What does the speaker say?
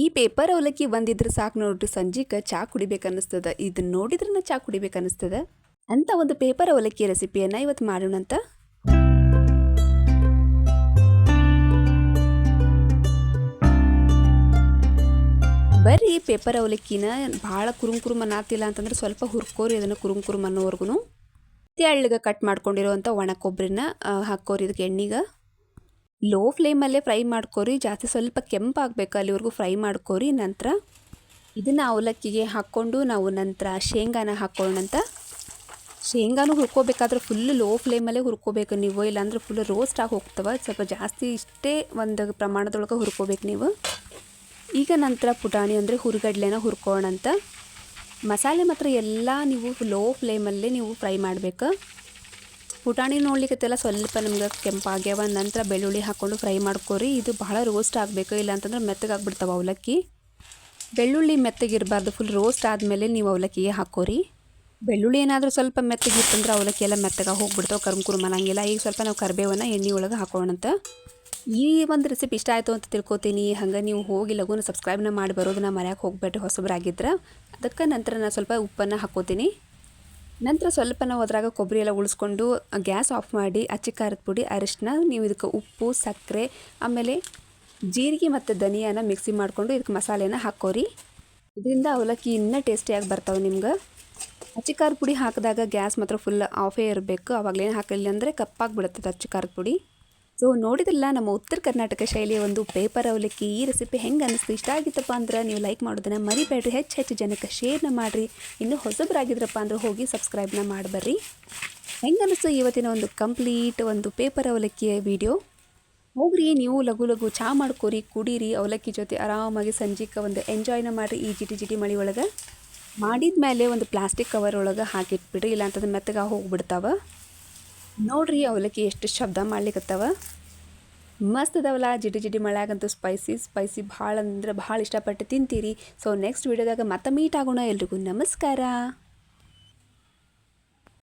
ಈ ಪೇಪರ್ ಅವಲಕ್ಕಿ ಬಂದಿದ್ರೆ ಸಾಕು ನೋಡ್ರಿ. ಸಂಜೆಗೆ ಚಾ ಕುಡಿಬೇಕನ್ನಿಸ್ತದ. ಇದನ್ನ ನೋಡಿದ್ರೆ ಚಾ ಕುಡಿಬೇಕನ್ನಿಸ್ತದ. ಅಂತ ಒಂದು ಪೇಪರ್ ಅವಲಕ್ಕಿ ರೆಸಿಪಿಯನ್ನು ಇವತ್ತು ಮಾಡೋಣಂತ ಬರ್ರಿ ಪೇಪರ್ ಅವಲಕ್ಕಿನ ಭಾಳ ಕುರುಮ್ ಕುರುಮ್ ಅಂತಂದ್ರೆ ಸ್ವಲ್ಪ ಹುರ್ಕೋರಿ ಅದನ್ನು ಕುರುಮ್ ಕುರುಮ್ ಅನ್ನೋವರೆಗೂ ತೆಳ್ಳಗೆ ಕಟ್ ಮಾಡ್ಕೊಂಡಿರೋವಂಥ ಒಣ ಕೊಬ್ಬರಿನ ಹಾಕೋರಿ ಇದಕ್ಕೆ ಎಣ್ಣೆಗೆ. ಲೋ ಫ್ಲೇಮಲ್ಲೇ ಫ್ರೈ ಮಾಡ್ಕೋರಿ, ಜಾಸ್ತಿ ಸ್ವಲ್ಪ ಕೆಂಪಾಗಬೇಕು ಅಲ್ಲಿವರೆಗೂ ಫ್ರೈ ಮಾಡ್ಕೋರಿ. ನಂತರ ಇದನ್ನು ಅವಲಕ್ಕಿಗೆ ಹಾಕ್ಕೊಂಡು ನಾವು ನಂತರ ಶೇಂಗಾನ ಹಾಕ್ಕೊಳ್ಳೋಣಂತ ಶೇಂಗಾನು ಹುರ್ಕೋಬೇಕಾದ್ರೆ ಫುಲ್ ಲೋ ಫ್ಲೇಮಲ್ಲೇ ಹುರ್ಕೋಬೇಕು ನೀವು, ಇಲ್ಲಾಂದ್ರೆ ಫುಲ್ ರೋಸ್ಟ್ ಆಗಿ ಹೋಗ್ತವೆ. ಸ್ವಲ್ಪ ಜಾಸ್ತಿ ಇಷ್ಟೇ ಒಂದು ಪ್ರಮಾಣದೊಳಗೆ ಹುರ್ಕೋಬೇಕು ನೀವು. ಈಗ ನಂತರ ಪುಟಾಣಿ ಅಂದರೆ ಹುರಿಗಡ್ಲೆನ ಹುರ್ಕೋಣಂತ ಮಸಾಲೆ ಮಾತ್ರ ಎಲ್ಲ ನೀವು ಲೋ ಫ್ಲೇಮಲ್ಲೇ ನೀವು ಫ್ರೈ ಮಾಡಬೇಕು. ಪುಟಾಣಿ ನೋಡ್ಲಿಕ್ಕೆಲ್ಲ ಸ್ವಲ್ಪ ನಮ್ಗೆ ಕೆಂಪಾಗ್ಯಾವ, ನಂತರ ಬೆಳ್ಳುಳ್ಳಿ ಹಾಕ್ಕೊಂಡು ಫ್ರೈ ಮಾಡ್ಕೊರಿ. ಇದು ಬಹಳ ರೋಸ್ಟ್ ಆಗಬೇಕು, ಇಲ್ಲಾಂತಂದ್ರೆ ಮೆತ್ತಗಾಗ್ಬಿಡ್ತಾವೆ ಅವಲಕ್ಕಿ. ಬೆಳ್ಳುಳ್ಳಿ ಮೆತ್ತಗಿರಬಾರ್ದು ಫುಲ್ ರೋಸ್ಟ್ ಆದಮೇಲೆ ನೀವು ಅವಲಕ್ಕಿಗೆ ಹಾಕೋರಿ. ಬೆಳ್ಳುಳ್ಳಿ ಏನಾದರೂ ಸ್ವಲ್ಪ ಮೆತ್ತಗಿತ್ತಂದ್ರೆ ಅವಲಕ್ಕಿ ಎಲ್ಲ ಮೆತ್ತಗೆ ಹೋಗ್ಬಿಡ್ತಾವೆ, ಕರ್ಮ್ ಕುರುಮ್ ಅನ್ನಂಗಿಲ್ಲ. ಈಗ ಸ್ವಲ್ಪ ನಾವು ಕರಿಬೇವನ್ನ ಎಣ್ಣೆ ಒಳಗೆ ಹಾಕೋಣಂತ ಈ ಒಂದು ರೆಸಿಪಿ ಇಷ್ಟ ಆಯಿತು ಅಂತ ತಿಳ್ಕೊತೀನಿ. ಹಂಗೆ ನೀವು ಹೋಗಿ ಲಘುನ ಸಬ್ಸ್ಕ್ರೈಬ್ನ ಮಾಡಿ ಬರೋದನ್ನ ಮರ್ಯಾಕೆ ಹೋಗ್ಬೇಡ್ರಿ ಹೊಸಬರಾಗಿದ್ರೆ. ಅದಕ್ಕೆ ನಂತರ ನಾನು ಸ್ವಲ್ಪ ಉಪ್ಪನ್ನು ಹಾಕೋತೀನಿ. ನಂತರ ಸ್ವಲ್ಪ ನಾವು ಅದ್ರಾಗ ಕೊಬ್ಬರಿ ಎಲ್ಲ ಉಳಿಸ್ಕೊಂಡು ಗ್ಯಾಸ್ ಆಫ್ ಮಾಡಿ, ಅಚ್ಚಿ ಖಾರದ ಪುಡಿ ಅರಿಶಿನ ನೀವು ಇದಕ್ಕೆ ಉಪ್ಪು, ಸಕ್ಕರೆ, ಆಮೇಲೆ ಜೀರಿಗೆ ಮತ್ತು ಧನಿಯಾನ ಮಿಕ್ಸಿ ಮಾಡಿಕೊಂಡು ಇದಕ್ಕೆ ಮಸಾಲೆನ ಹಾಕೋರಿ. ಇದರಿಂದ ಅವಲಕ್ಕಿ ಇನ್ನೂ ಟೇಸ್ಟಿಯಾಗಿ ಬರ್ತಾವೆ ನಿಮ್ಗೆ. ಅಚ್ಚಿ ಖಾರದ ಪುಡಿ ಹಾಕಿದಾಗ ಗ್ಯಾಸ್ ಮಾತ್ರ ಫುಲ್ ಆಫೇ ಇರಬೇಕು. ಅವಾಗಲೇನು ಹಾಕಲಿಲ್ಲ ಅಂದರೆ ಕಪ್ಪಾಗಿ ಅಚ್ಚಿ ಖಾರದ ಪುಡಿ. ಸೊ ನೋಡಿದ್ರಲ್ಲ, ನಮ್ಮ ಉತ್ತರ ಕರ್ನಾಟಕ ಶೈಲಿಯ ಒಂದು ಪೇಪರ್ ಅವಲಕ್ಕಿ ಈ ರೆಸಿಪಿ ಹೆಂಗೆ ಅನ್ನಿಸ್ತು? ಇಷ್ಟ ಆಗಿತ್ತಪ್ಪ ಅಂದ್ರೆ ನೀವು ಲೈಕ್ ಮಾಡೋದನ್ನ ಮರಿಬೇಡ್ರಿ. ಹೆಚ್ಚು ಹೆಚ್ಚು ಜನಕ್ಕೆ ಶೇರ್ನ ಮಾಡಿರಿ. ಇನ್ನೂ ಹೊಸಬರಾಗಿದ್ರಪ್ಪ ಅಂದ್ರೆ ಹೋಗಿ ಸಬ್ಸ್ಕ್ರೈಬ್ನ ಮಾಡಿಬರ್ರಿ. ಹೆಂಗೆ ಅನ್ನಿಸ್ತು ಇವತ್ತಿನ ಒಂದು ಕಂಪ್ಲೀಟ್ ಒಂದು ಪೇಪರ್ ಅವಲಕ್ಕಿಯ ವಿಡಿಯೋ ಹೋಗ್ರಿ, ನೀವು ಲಘು ಲಘು ಚಹಾ ಮಾಡ್ಕೊರಿ, ಕುಡೀರಿ, ಅವಲಕ್ಕಿ ಜೊತೆ ಆರಾಮಾಗಿ ಸಂಜೆಗೆ ಒಂದು ಎಂಜಾಯ್ನ ಮಾಡಿರಿ ಈ ಜಿಟಿ ಜಿಟಿ ಮಳೆ ಒಳಗೆ. ಮಾಡಿದ ಮೇಲೆ ಒಂದು ಪ್ಲಾಸ್ಟಿಕ್ ಕವರ್ ಒಳಗೆ ಹಾಕಿಟ್ಬಿಡ್ರಿ, ಇಲ್ಲಾಂತಂದ್ರೆ ಮೆತ್ತಗೆ ಹೋಗ್ಬಿಡ್ತಾವೆ. ನೋಡ್ರಿ ಅವಲಕ್ಕಿ ಎಷ್ಟು ಶಬ್ದ ಮಾಡ್ಲಿಕ್ಕತ್ತವ ಮಸ್ತ್ ಅದವಲ್ಲ ಜಿಡಿ ಜಿಡಿ ಮಳೆಯಾಗಂತೂ ಸ್ಪೈಸಿ ಸ್ಪೈಸಿ ಭಾಳ ಅಂದ್ರೆ ಭಾಳ ಇಷ್ಟಪಟ್ಟು ತಿಂತೀರಿ. ಸೊ ನೆಕ್ಸ್ಟ್ ವೀಡಿಯೋದಾಗ ಮತ್ತೆ ಮೀಟ್ ಆಗೋಣ ಎಲ್ರಿಗೂ. ನಮಸ್ಕಾರ.